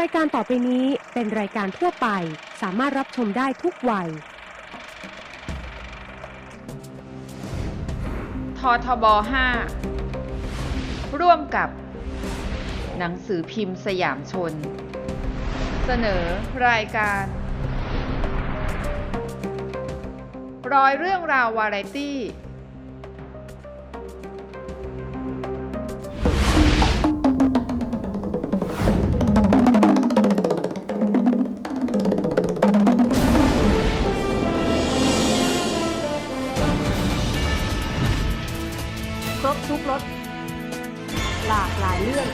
รายการต่อไปนี้เป็นรายการทั่วไป สามารถรับชมได้ทุกวัย ททบ 5 ร่วมกับ หนังสือพิมพ์สยามชน เสนอรายการรอยเรื่องราววาไรตี้ เรื่อง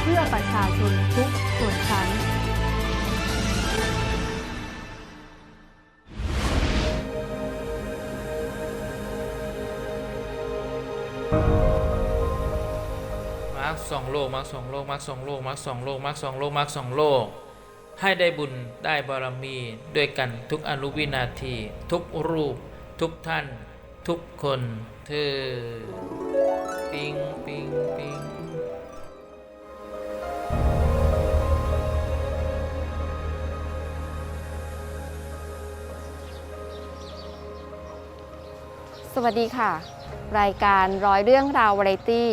เพื่อประชาชนทุกส่วนชั้น มาร์คสองโลกมาร์คสองโลกมาร์คสองโลกมาร์คสองโลกมาร์คสองโลกมาร์คสองโลก ให้ได้บุญได้บารมีด้วยกันทุกอนุวินาที ทุกรูป ทุกท่าน ทุกคนเธอ ปิงปิงปิง สวัสดีค่ะ รายการร้อยเรื่องราววาไรตี้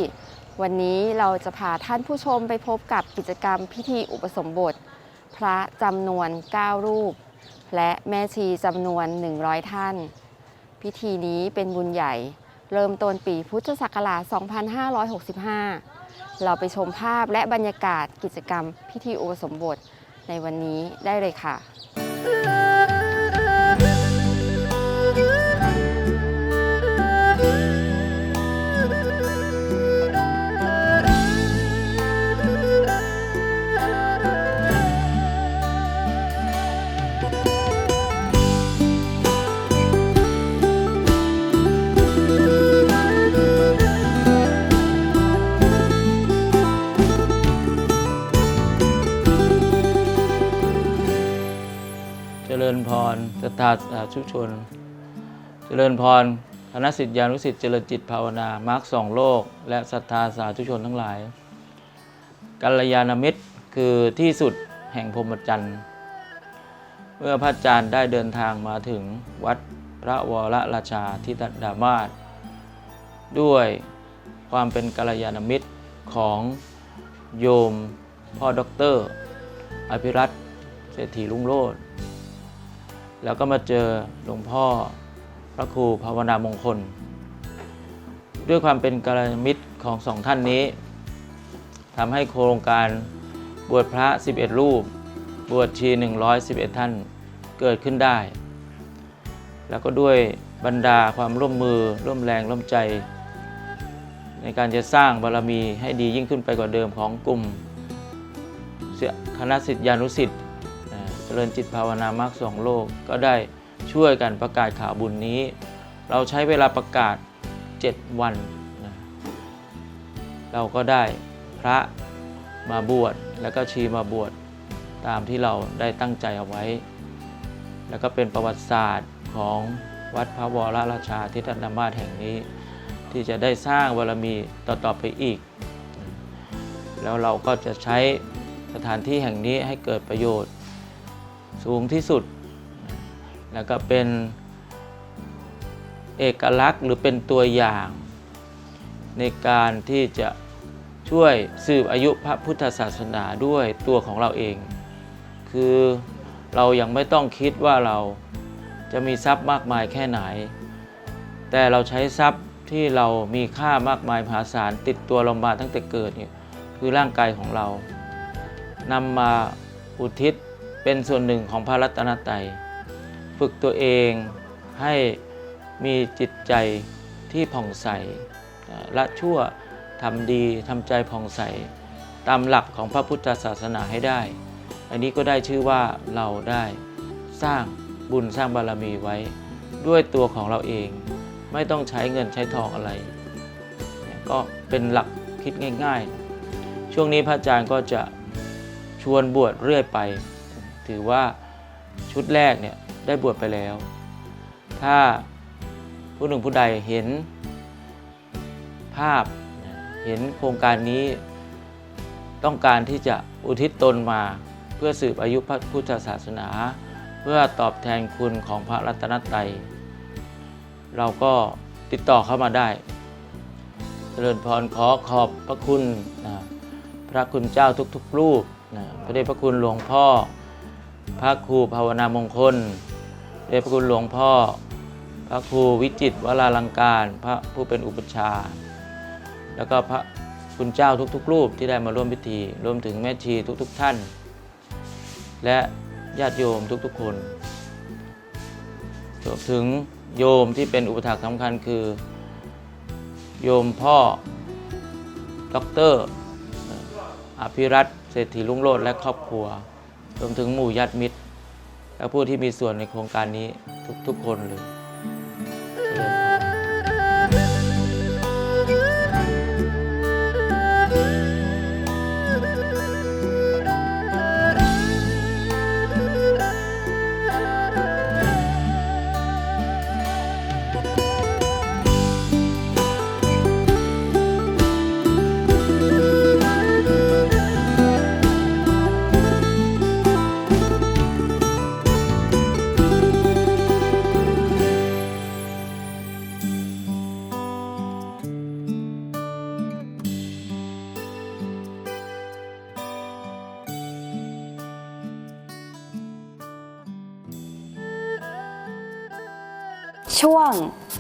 วันนี้เราจะพาท่านผู้ชมไปพบกับกิจกรรมพิธีอุปสมบท พระจำนวน 9 รูป และแม่ชีจำนวน 100 ท่าน พิธีนี้เป็นบุญใหญ่ เริ่มต้นปีพุทธศักราช 2565 เราไปชมภาพและบรรยากาศกิจกรรมพิธีอุปสมบทในวันนี้ได้เลยค่ะ รศรัทธาสาธุชน เจริญพรคณะสิทธิานุสิทธิ์เจริญจิตภาวนามาร์คสองโลก และศรัทธาสาธุชนทั้งหลายกัลยาณมิตรคือที่สุดแห่งพรหมจรรย์ เมื่อพระอาจารย์ได้เดินทางมาถึงวัดพระวรราชาทิตดามาศด้วยความเป็นกัลยาณมิตรของโยมพ่อด็อกเตอร์ อภิรัตเศรษฐีลุงโลด แล้วก็มาเจอหลวงพ่อพระครูภาวนามงคล ด้วยความเป็นกัลยาณมิตรของสองท่านนี้ทำให้โครงการบวชพระ 11 รูป บวชชี 111 ท่านเกิดขึ้นได้ แล้วก็ด้วยบรรดาความร่วมมือร่วมแรงร่วมใจ ในการจะสร้างบารมีให้ดียิ่งขึ้นไปกว่าเดิมของกลุ่มคณะสิทธิานุสิทธิ์ เจริญจิตภาวนามาร์กสองโลก ก็ได้ช่วยกันประกาศข่าวบุญนี้ เราใช้เวลาประกาศ 7 วันนะเราก็ได้พระมาบวชแล้วก็ชีมาบวชตามที่เราได้ตั้งใจเอาไว้ แล้วก็เป็นประวัติศาสตร์ของวัดพระวรราชาทิตนามาศแห่งนี้ ที่จะได้สร้างบารมีต่อๆไปอีก แล้วเราก็จะใช้สถานที่แห่งนี้ให้เกิดประโยชน์ สูงที่สุด แล้วก็เป็นเอกลักษณ์หรือเป็นตัวอย่าง ในการที่จะช่วยสืบอายุพระพุทธศาสนาด้วยตัวของเราเอง คือเรายังไม่ต้องคิดว่าเราจะมีทรัพย์มากมายแค่ไหน แต่เราใช้ทรัพย์ที่เรามีค่ามากมายมหาศาลติดตัวเรามาตั้งแต่เกิดเนี่ยคือร่างกายของเรานำมาอุทิศ เป็นส่วนหนึ่งของพระรัตนตรัยฝึกตัวเองให้มีจิตใจที่ผ่องใสละชั่วทำดีทำใจผ่องใส ตามหลักของพระพุทธศาสนาให้ได้ อันนี้ก็ได้ชื่อว่าเราได้สร้างบุญสร้างบารมีไว้ ด้วยตัวของเราเองไม่ต้องใช้เงินใช้ทองอะไร ก็เป็นหลักคิดง่าย ๆ ช่วงนี้พระอาจารย์ก็จะชวนบวชเรื่อยไป ถือว่าชุดแรกเนี่ยได้บวชไปแล้ว ถ้าผู้หนึ่งผู้ใดเห็นภาพเห็นโครงการนี้ต้องการที่จะอุทิศตนมาเพื่อสืบอายุพระพุทธศาสนา เพื่อตอบแทนคุณของพระรัตนตรัยเราก็ติดต่อเข้ามาได้เจริญพรขอขอบพระคุณนะพระคุณเจ้าทุกๆรูปนะพระเดชพระคุณหลวงพ่อ พระครูภาวนามงคลเดชพระคุณหลวงพ่อ พระครูวิจิตวราลังการ พระผู้เป็นอุปชา แล้วก็พระคุณเจ้าทุกๆ รูปที่ได้มาร่วมพิธี รวมถึงแม่ชีทุกๆท่าน และญาติโยมทุกๆคนรวมถึงโยมที่เป็นอุปถากสำคัญคือ โยมพ่อด็อกเตอร์อภิรัตเศรษฐีลุงโรดและครอบครัว รวมถึงหมู่ญาติมิตร และผู้ที่มีส่วนในโครงการนี้ทุกๆคนเลย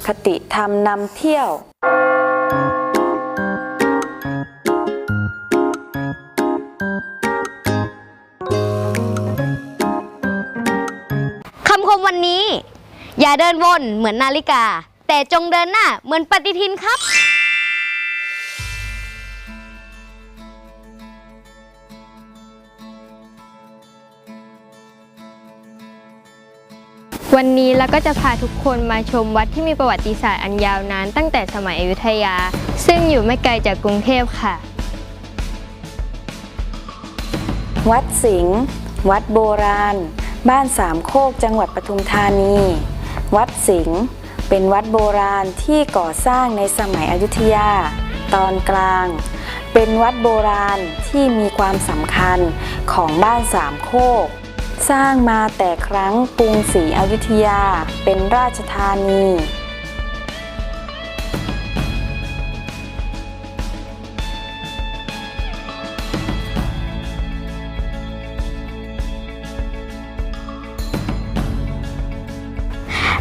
คติธรรมนำเที่ยว คำคมวันนี้ อย่าเดินวนเหมือนนาฬิกา แต่จงเดินหน้าเหมือนปฏิทินครับ วันนี้เราก็จะพาทุกคนมาชมวัดที่มีประวัติศาสตร์อันยาวนานตั้งแต่สมัยอยุธยา ซึ่งอยู่ไม่ไกลจากกรุงเทพค่ะ วัดสิงห์วัดโบราณ บ้านสามโคกจังหวัดปทุมธานี วัดสิงห์เป็นวัดโบราณที่ก่อสร้างในสมัยอยุธยา ตอนกลาง เป็นวัดโบราณที่มีความสำคัญของบ้านสามโคก สร้างมาแต่ครั้งกรุงศรีอยุธยาเป็นราชธานี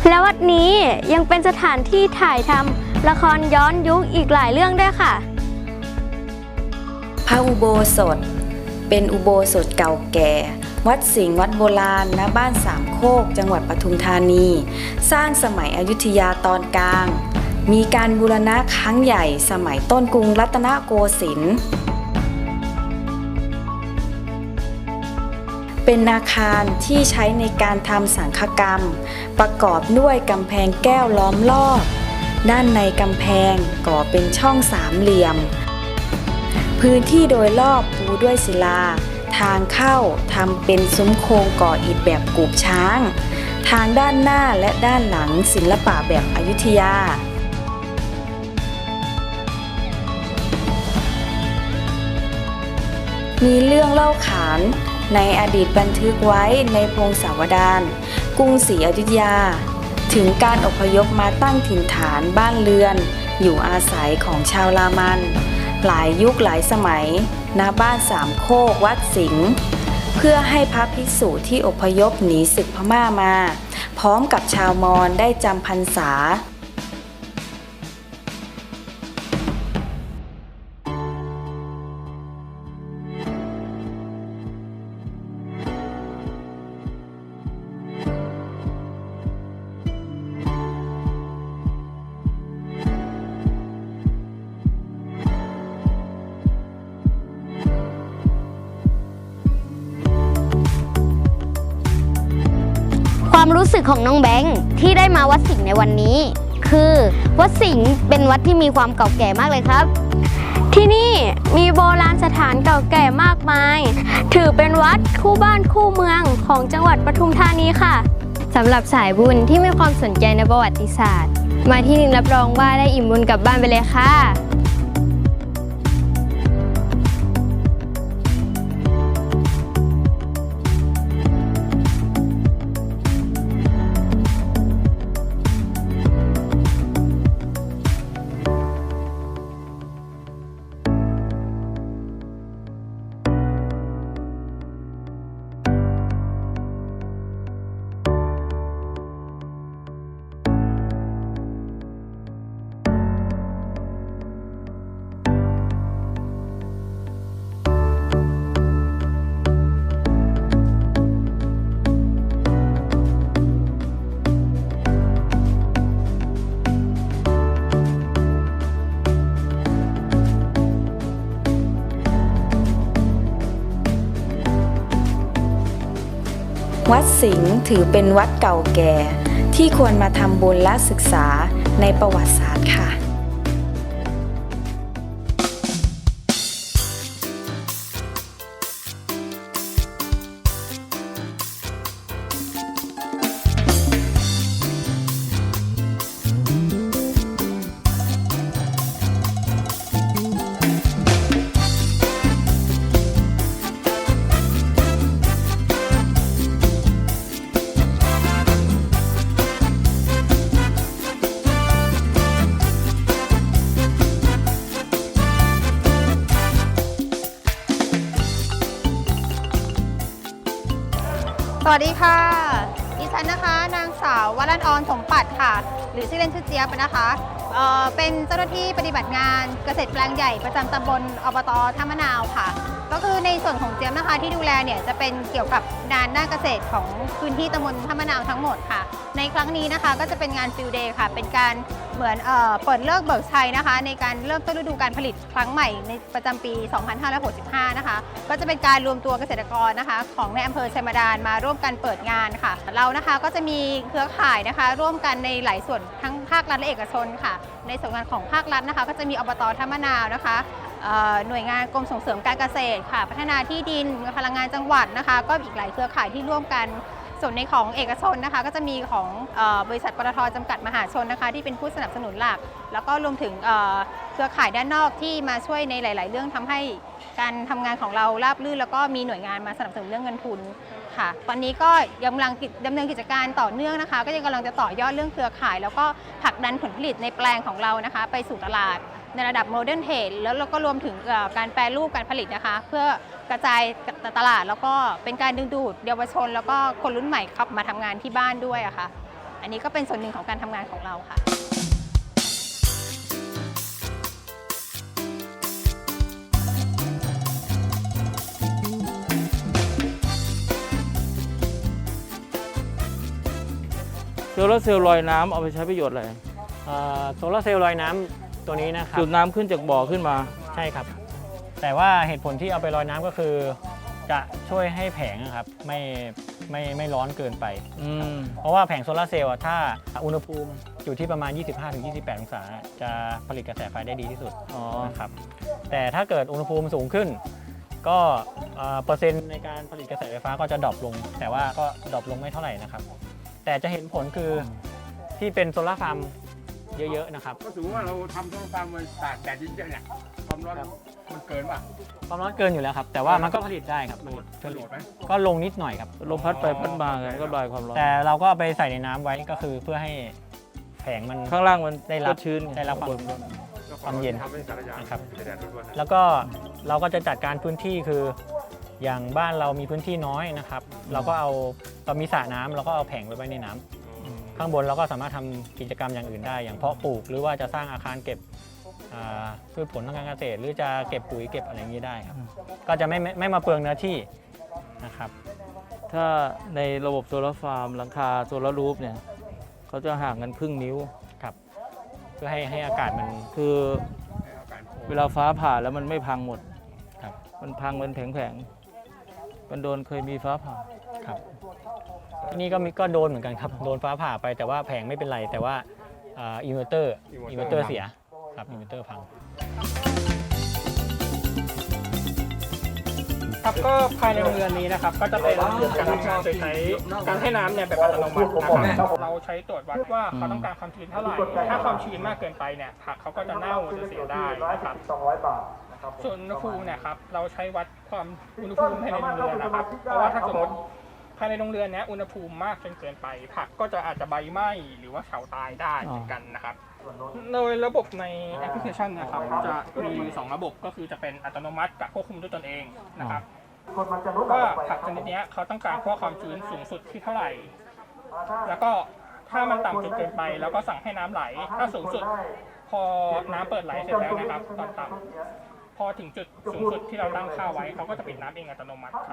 และวัดนี้ยังเป็นสถานที่ถ่ายทำละครย้อนยุคอีกหลายเรื่องด้วยค่ะ พระอุโบสถ เป็นอุโบสถเก่าแก่ วัดสิงห์วัดโบราณณบ้านสามโคก จังหวัดปทุมธานี สร้างสมัยอยุธยาตอนกลาง มีการบูรณะครั้งใหญ่สมัยต้นกรุงรัตนโกสินทร์เป็นอาคารที่ใช้ในการทำสังฆกรรม ประกอบด้วยกำแพงแก้วล้อมรอบ ด้านในกำแพงก่อเป็นช่องสามเหลี่ยม พื้นที่โดยรอบปูด้วยศิลา ทางเข้าทำเป็นซุ้มโครงก่ออิฐแบบกูบช้าง ทางด้านหน้าและด้านหลังศิลปะแบบอยุธยามีเรื่องเล่าขานในอดีตบันทึกไว้ในพงศาวดารกรุงศรีอยุธยา ถึงการอพยพมาตั้งถิ่นฐานบ้านเรือน อยู่อาศัยของชาวลามัน หลายยุคหลายสมัย ณบ้านสามโคกวัดสิงห์เพื่อให้พระภิกษุที่อพยพหนีศึกพม่ามา พร้อมกับชาวมอญได้จำพรรษา ของน้องแบงค์ที่ได้มาวัดสิงห์ในวันนี้ คือวัดสิงห์เป็นวัดที่มีความเก่าแก่มากเลยครับ ที่นี่มีโบราณสถานเก่าแก่มากมาย ถือเป็นวัดคู่บ้านคู่เมืองของจังหวัดปทุมธานีค่ะสำหรับสายบุญที่มีความสนใจในประวัติศาสตร์ มาที่นี่รับรองว่าได้อิ่มบุญกลับบ้านไปเลยค่ะ วัดสิงห์ถือเป็นวัดเก่าแก่ ที่ควรมาทำบุญและศึกษาในประวัติศาสตร์ค่ะ วัสดีค่ะ ดิฉันนะคะ นางสาววรันออนสมปัตย์ค่ะ หรือชื่อเล่นชื่อเจี๊ยบนะคะเอ่อเป็นเจ้าหน้าที่ปฏิบัติงานเกษตรแปลงใหญ่ประจำตำบลอบตท่ามะนาวค่ะ ก็คือในส่วนของเจี๊ยบนะคะที่ดูแลเนี่ยจะเป็นเกี่ยวกับงานด้านเกษตรของพื้นที่ตำบลท่ามะนาวทั้งหมดค่ะ ในครั้งนี้นะคะก็จะเป็นงานฟิลเดย์ค่ะ เป็นการ เหมือนเอเปิดเลิกเบิกชัยนะคะ ในการเริ่มต้นฤดูการผลิตครั้งใหม่ในประจำปี 2565 นะคะ ก็จะเป็นการรวมตัวเกษตรกรนะคะ ของในอำเภอชัยบาดาลมาร่วมกันเปิดงานค่ะ เรานะคะก็จะมีเครือข่ายนะคะ ร่วมกันในหลายส่วนทั้งภาครัฐและเอกชนค่ะ ในส่วนงานของภาครัฐนะคะ ก็จะมีอบตท่ามะนาวนะคะหน่วยงานกรมส่งเสริมการเกษตรค่ะ พัฒนาที่ดินพลังงานจังหวัดนะคะ ก็อีกหลายเครือข่ายที่ร่วมกัน ส่วนในของเอกชนนะคะก็จะมีของออบริษัทปตทจำกัดมหาชนนะคะ ที่เป็นผู้สนับสนุนหลัก แล้วก็รวมถึงเครือข่ายด้านนอกที่มาช่วยในหลาย ๆ เรื่องทำให้การทำงานของเราราบรื่น แล้วก็มีหน่วยงานมาสนับสนุนเรื่องเงินทุนค่ะ ตอนนี้ก็ยังกำลังกิจดำเนินกิจการต่อเนื่องนะคะ ก็ยังกำลังจะต่อยอดเรื่องเครือข่าย แล้วก็ผลักดันผลผลิตในแปลงของเรานะคะ ไปสู่ตลาด ในระดับโมเดิร์นเทรดแล้วเราก็รวมถึงเอ่อการแปรรูปการผลิตนะคะ เพื่อกระจายตลาดแล้วก็เป็นการดึงดูดเยาวชน แล้วก็คนรุ่นใหม่ครับมาทำงานที่บ้านด้วยอะค่ะ อันนี้ก็เป็นส่วนหนึ่งของการทำงานของเราค่ะโซลาร์เซลล์ลอยน้ำเอาไปใช้ประโยชน์อะไร โซลาร์เซลล์ลอยน้ำ ตัวนี้นะครับดูดน้ำขึ้นจากบ่อขึ้นมา ใช่ครับ แต่ว่าเหตุผลที่เอาไปลอยน้ำก็คือ จะช่วยให้แผงอะครับไม่ไม่ไม่ร้อนเกินไป อืม เพราะว่าแผงโซลาร์เซลล์อะถ้าอุณหภูมิอยู่ที่ประมาณ 25-28 องศา จะผลิตกระแสไฟได้ดีที่สุดอ๋อ นะครับแต่ถ้าเกิดอุณหภูมิสูงขึ้น ก็เอ่อเปอร์เซ็นต์ในการผลิตกระแสไฟฟ้าก็จะดรอปลง แต่ว่าก็ดรอปลงไม่เท่าไหร่นะครับ แต่จะเห็นผลคือที่เป็นโซลาร์ฟาร์ม เยอะๆนะครับ ก็ถือว่าเราทำโซลาร์ฟาร์มไว้ตากแดดเยอะๆเนี่ยความร้อนมันเกินป่ะ ความร้อนเกินอยู่แล้วครับ แต่ว่ามันก็ผลิตได้ครับผลิตผโหลลิตดไหมก็ลงนิดหน่อยครับ ลมพัดไปพัดมาไงก็ลอยความร้อน แต่เราก็เอาไปใส่ในน้ำไว้ก็คือเพื่อให้แผงมันข้างล่างมันได้รับก็ชื้นไงได้รับความข้างบนความเย็นทำให้สารยานะครับแดดร้อนๆนะแล้วก็เราก็จะจัดการพื้นที่คือ อย่างบ้านเรามีพื้นที่น้อยนะครับ เราก็เอาเรามีสระน้ำเราก็เอาแผงไว้ไว้ในน้ำอืม ข้างบนเราก็สามารถทำกิจกรรมอย่างอื่นได้ อย่างเพาะปลูกหรือว่าจะสร้างอาคารเก็บอ่าพืชผลทางการเกษตร หรือจะเก็บปุ๋ยเก็บอะไรอย่างนี้ได้ครับ ก็จะไม่ไม่ไม่มาเปลืองเนื้อที่นะครับ ถ้าในระบบโซลาร์ฟาร์มหลังคาโซลาร์รูฟเนี่ยเขาจะห่างกันครึ่งนิ้วครับเพื่อให้ให้อากาศมันคือเวลาฟ้าผ่าแล้วมันไม่พังหมดครับมันพังเป็นแผงๆมันโดนเคยมีฟ้าผ่าครับที่ นี่ก็มีก็โดนเหมือนกันครับ โดนฟ้าผ่าไปแต่ว่าแผงไม่เป็นไร แต่ว่าอินเวอร์เตอร์อินเวอร์เตอร์เสียครับอินเวอร์เตอร์พังครับก็ภายในโรงเรือนนี้นะครับ ก็จะเป็นการทำงานโดยใช้การให้น้ำเนี่ยแบบอัตโนมัตินะครับเราใช้ตรวจวัดว่าเขาต้องการความชื้นเท่าไหร่ถ้าความชื้นมากเกินไปเนี่ยผักเขาก็จะเน่าจะเสียได้นะครับส่วนอุณหภูมิเนี่ยครับเราใช้วัดความอุณหภูมิภายในโรงเรือนนะครับเพราะว่าถ้าสมมติ ภายในโรงเรือนเนี้ยอุณหภูมิมากจนเกินไปผักก็จะอาจจะใบไหม้หรือว่าเฉาตายได้เหมือนกันนะครับ โดยระบบในแอปพลิเคชันนะครับจะมีอยู่สองระบบก็คือจะเป็นอัตโนมัติกับควบคุมด้วยตนเองนะครับว่าผักชนิดเนี้ยเขาต้องการขั้วความชื้นสูงสุดที่เท่าไหร่ แล้วก็ถ้ามันต่ำจนเกินไป แล้วก็สั่งให้น้ำไหล ถ้าสูงสุด พอน้ำเปิดไหลเสร็จแล้วนะครับตอนต่ำ พอถึงจุดสูงสุดที่เราตั้งค่าไว้เขาก็จะปิดน้ำเองอัตโนมัติครับ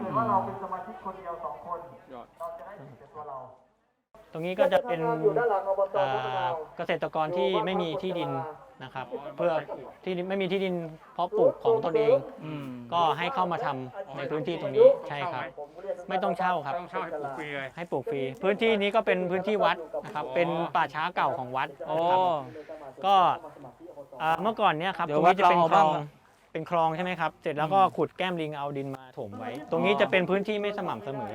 ตรงนี้ก็จะเป็นอ่าเกษตรกรที่ไม่มีที่ดินนะครับ เพื่อที่ไม่มีที่ดินเพาะปลูกของตนเอง อืมก็ให้เข้ามาทำในพื้นที่ตรงนี้ใช่ครับ ไม่ต้องเช่าครับ ต้องเช่าให้ปลูกฟรีเลย ให้ปลูกฟรี พื้นที่นี้ก็เป็นพื้นที่วัดนะครับ เป็นป่าช้าเก่าของวัดโอ้นะครับก็อ่าเมื่อก่อนเนี่ยครับเดี๋ตยรวงนี้จะเป็นวัดคลเราองเอาบ้าง เป็นคลองใช่ไหมครับ เสร็จแล้วก็ขุดแก้มลิงเอาดินมาถมไว้ ตรงนี้จะเป็นพื้นที่ไม่สม่ำเสมอ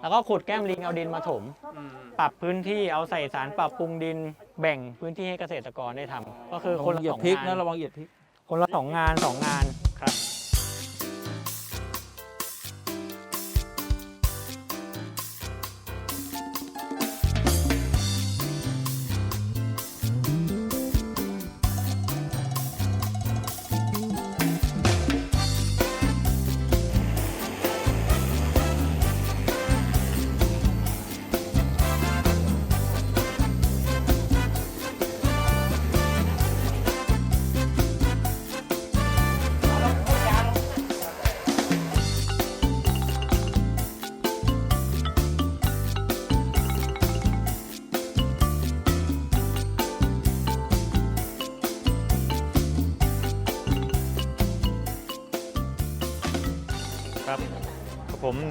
แล้วก็ขุดแก้มลิงเอาดินมาถม อืมปรับพื้นที่เอาใส่สารปรับปรุงดินแบ่งพื้นที่ให้เกษตรกรได้ทำก็คือคนละเหยียสบองพริกงานะนระวังเหยียบพริก คนละสองงานสองงาน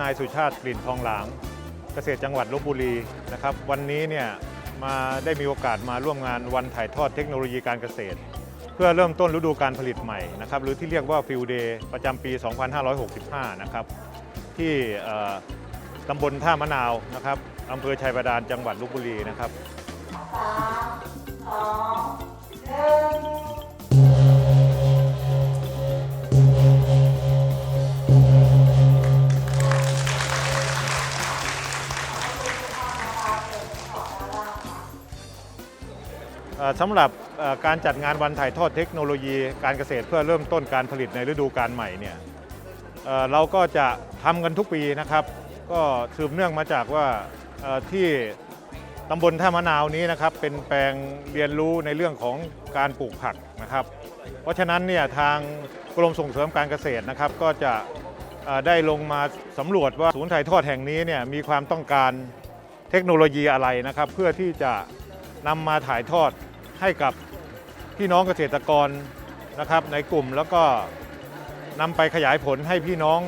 นายสุชาติกลิ่นทองหลาง เกษตรจังหวัดลบบุรีนะครับ วันนี้เนี่ยมาได้มีโอกาสมาร่วมงานวันถ่ายทอดเทคโนโลยีการเกษตร เพื่อเริ่มต้นฤดูการผลิตใหม่นะครับ หรือที่เรียกว่าฟิลเดย์ประจำปี 2565 นะครับ ที่ตำบลท่ามะนาวนะครับอำเภอชัยบาดาลจังหวัดลบบุรีนะครับเอ่อ สำหรับการจัดงานวันถ่ายทอดเทคโนโลยีการเกษตรเพื่อเริ่มต้นการผลิตในฤดูกาลใหม่เนี่ยเราก็จะทำกันทุกปีนะครับ ก็สืบเนื่องมาจากว่าที่ตำบลท่ามะนาวนี้นะครับ เป็นแปลงเรียนรู้ในเรื่องของการปลูกผักนะครับ เพราะฉะนั้นเนี่ยทางกรมส่งเสริมการเกษตรนะครับ ก็จะได้ลงมาสำรวจว่าศูนย์ถ่ายทอดแห่งนี้เนี่ยมีความต้องการเทคโนโลยีอะไรนะครับ เพื่อที่จะนำมาถ่ายทอด ให้กับพี่น้องเกษตรกรนะครับในกลุ่มแล้วก็นำไปขยายผลให้พี่น้อง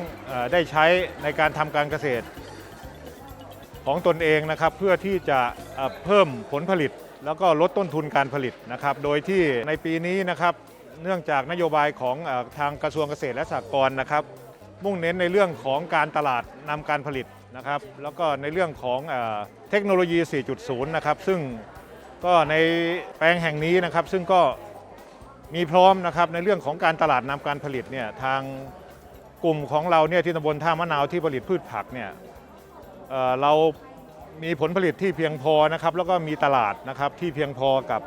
ได้ใช้ในการทำการเกษตร ของตนเองนะครับเพื่อที่จะเพิ่มผลผลิต แล้วก็ลดต้นทุนการผลิตนะครับ โดยที่ในปีนี้นะครับเนื่องจากนโยบายของทางกระทรวงเกษตรและสหกรณ์นะครับ มุ่งเน้นในเรื่องของการตลาดนำการผลิตนะครับ แล้วก็ในเรื่องของเทคโนโลยี 4.0 นะครับซึ่ง ก็ในแปลงแห่งนี้นะครับซึ่งก็มีพร้อมนะครับในเรื่องของการตลาดนำการผลิตเนี่ยทางกลุ่มของเราเนี่ยที่ตำบลท่ามะนาวที่ผลิตพืชผักเนี่ยเเรามีผลผลิตที่เพียงพอนะครับแล้วก็มีตลาดนะครับที่เพียงพอกับ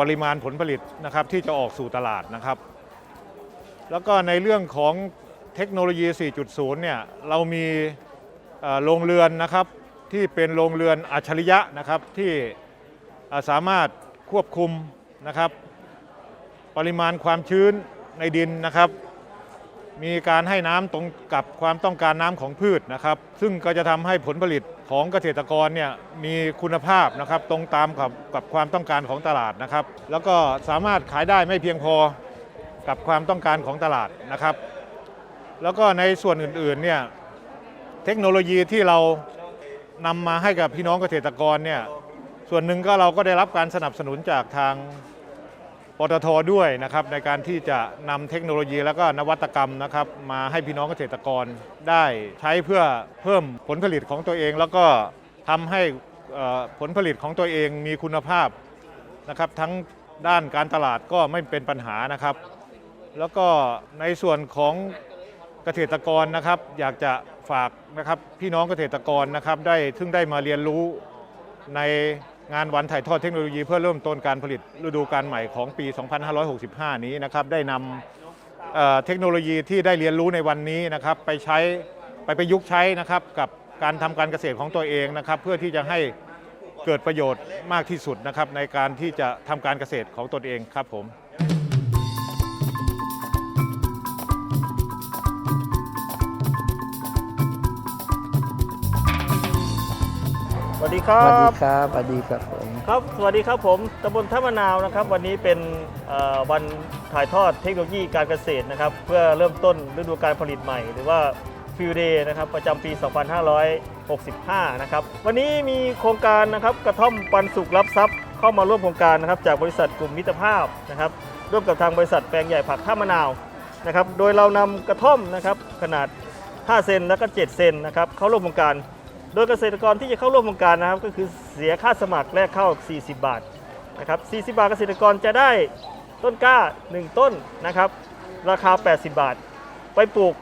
ปริมาณผลผลิตนะครับที่จะออกสู่ตลาดนะครับ แล้วก็ในเรื่องของเทคโนโลยี 4.0 เนี่ยเรามีโรงเรือนนะครับที่เป็นโรงเรือนอัจฉริยะนะครับที่ สามารถควบคุมนะครับ ปริมาณความชื้นในดินนะครับ มีการให้น้ำตรงกับความต้องการน้ำของพืชนะครับ ซึ่งก็จะทำให้ผลผลิตของเกษตรกรเนี่ยมีคุณภาพนะครับตรงตามกับกับความต้องการของตลาดนะครับ แล้วก็สามารถขายได้ไม่เพียงพอกับความต้องการของตลาดนะครับ แล้วก็ในส่วนอื่นๆเนี่ยเทคโนโลยีที่เรานำมาให้กับพี่น้องเกษตรกรเนี่ย ส่วนหนึ่งก็เราก็ได้รับการสนับสนุนจากทางปตทด้วยนะครับในการที่จะนำเทคโนโลยีแล้วก็นวัตกรรมนะครับมาให้พี่น้องเกษตรกรได้ใช้เพื่อเพิ่มผลผลิตของตัวเอง แล้วก็ทำให้ผลผลิตของตัวเองมีคุณภาพนะครับทั้งด้านการตลาดก็ไม่เป็นปัญหานะครับ แล้วก็ในส่วนของเกษตรกรนะครับ อยากจะฝากนะครับพี่น้องเกษตรกรนะครับได้ซึ่งได้มาเรียนรู้ใน งานวันถ่ายทอดเทคโนโลยีเพื่อเริ่มต้นการผลิตฤดูการใหม่ของปี 2565 นี้นะครับได้นำเเทคโนโลยีที่ได้เรียนรู้ในวันนี้นะครับไปใช้ไปประยุกต์ใช้นะครับกับการทำการเกษตรของตัวเองนะครับเพื่อที่จะให้เกิดประโยชน์มากที่สุดนะครับในการที่จะทำการเกษตรของตนเองครับผม ดีครัสวัสดีบ ครับสวัสดีครับผม ครับ สวัสดีครับผมตำบลท่ามะนาวนะครับ วันนี้เป็นเอ่อวันถ่ายทอดเทคโนโลยีการเกษตรนะครับ เพื่อเริ่มต้นฤดูการผลิตใหม่ หรือว่า Field Day นะครับประจำปี 2565 นะครับ วันนี้มีโครงการนะครับกระท่อมปันสุขรับทรัพย์เข้ามาร่วมโครงการนะครับจากบริษัทกลุ่มมิตรภาพนะครับ ร่วมกับทางบริษัทแปลงใหญ่ผักท่ามะนาวนะครับ โดยเรานำกระท่อมนะครับขนาด 5 เซนแล้วก็ 7 เซนนะครับเข้าร่วมโครงการ โดยเกษตรกรที่จะเข้าร่วมโครงการนะครับ ก็คือเสียค่าสมัครแรกเข้า 40 บาทนะครับ40 บาทเกษตรกรจะได้ต้นกล้า 1 ต้นนะครับ ราคา 80 บาท ไปปลูก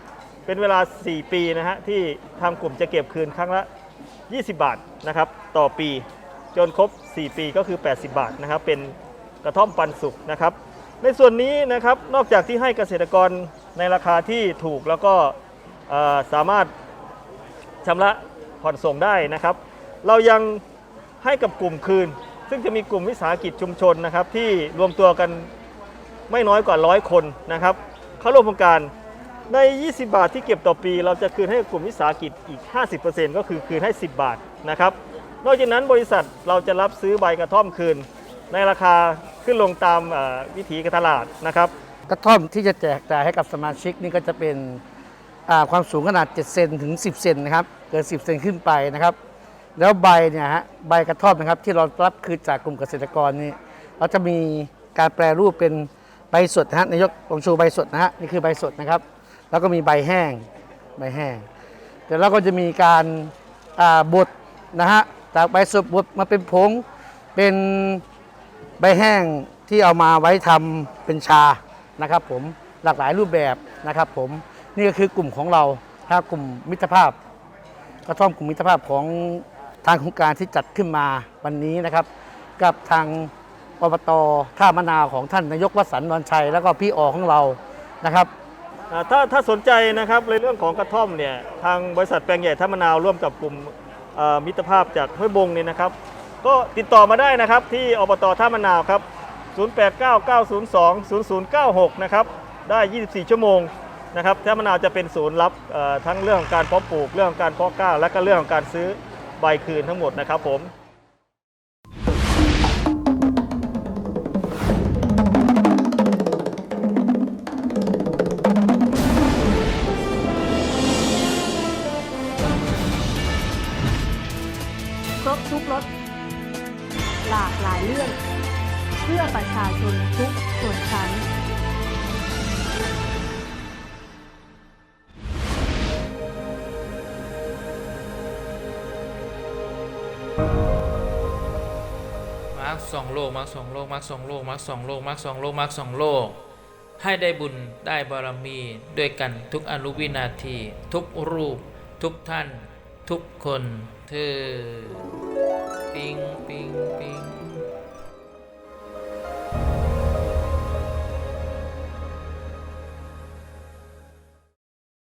เป็นเวลา 4 ปีนะฮะที่ทางกลุ่มจะเก็บคืนครั้งละ 20 บาทนะครับต่อปีจนครบ 4 ปีก็คือ 80 บาทนะครับ เป็นกระท่อมปันสุกนะครับ ในส่วนนี้นะครับนอกจากที่ให้เกษตรกรในราคาที่ถูกแล้วก็สามารถชำระ ผ่อนส่งได้นะครับ เรายังให้กับกลุ่มคืน ซึ่งจะมีกลุ่มวิสาหกิจชุมชนนะครับ ที่รวมตัวกันไม่น้อยกว่าร้อยคนนะครับ เข้าร่วมโครงการใน 20 บาทที่เก็บต่อปี เราจะคืนให้กลุ่มวิสาหกิจอีก 50%ก็คือคืนให้ 10 บาทนะครับ นอกจากนั้นบริษัทเราจะรับซื้อใบกระท่อมคืน ในราคาขึ้นลงตามวิถีการตลาดนะครับ กระท่อมที่จะแจกจ่ายให้กับสมาชิกนี่ก็จะเป็น ความสูงขนาด 7 เซนถึง 10 เซนนะครับ เกิน 10 เซนขึ้นไปนะครับ แล้วใบเนี่ยฮะ ใบกระท่อมนะครับ ที่เรารับคืนจากกลุ่มเกษตรกรนี่ เราจะมีการแปรรูปเป็นใบสดนะฮะ นายกลองชว์ใบสดนะฮะ นี่คือใบสดนะครับ แล้วก็มีใบแห้ง ใบแห้งเดี๋ยวเราก็จะมีการบดนะฮะ จากใบสดบดมาเป็นผง เป็นใบแห้งที่เอามาไว้ทำเป็นชานะครับผม หลากหลายรูปแบบนะครับผม นี่ก็คือกลุ่มของเราถ้ากลุ่มมิตรภาพกระท่อมกลุ่มมิตรภาพของทางโครงการที่จัดขึ้นมาวันนี้นะครับ กับทางอบตท่ามะนาวของท่านนายกวสันต์นนชัย แล้วก็พี่ออของเรานะครับอ่าถ้าถ้าสนใจนะครับในเรื่องของกระท่อมเนี่ยทางบริษัทแปลงใหญ่ท่ามะนาวร่วมกับกลุ่มเอ่อมิตรภาพจากห้วยบงเนี่ยนะครับ ก็ติดต่อมาได้นะครับที่อบตท่ามะนาวครับ 0899020096 นะครับ ได้ 24 ชั่วโมง นะครับแท่มะนาวจะเป็นศูนย์รับทั้งเรื่องของการเพาะปลูกเรื่องของการเพาะกล้า และก็เรื่องของการซื้อใบคืนทั้งหมดนะครับผมครบทุกรสหลากหลายเรื่อง เพื่อประชาชนทุกส่วนชั้น สองโลกมรรคสองโลกมรรคสองโลกมรรคสองโลกมรรคสองโลกมรรคสองโลก ให้ได้บุญได้บารมีด้วยกันทุกอนุวินาที ทุกรูป ทุกท่าน ทุกคนเธอปิงปิงปิง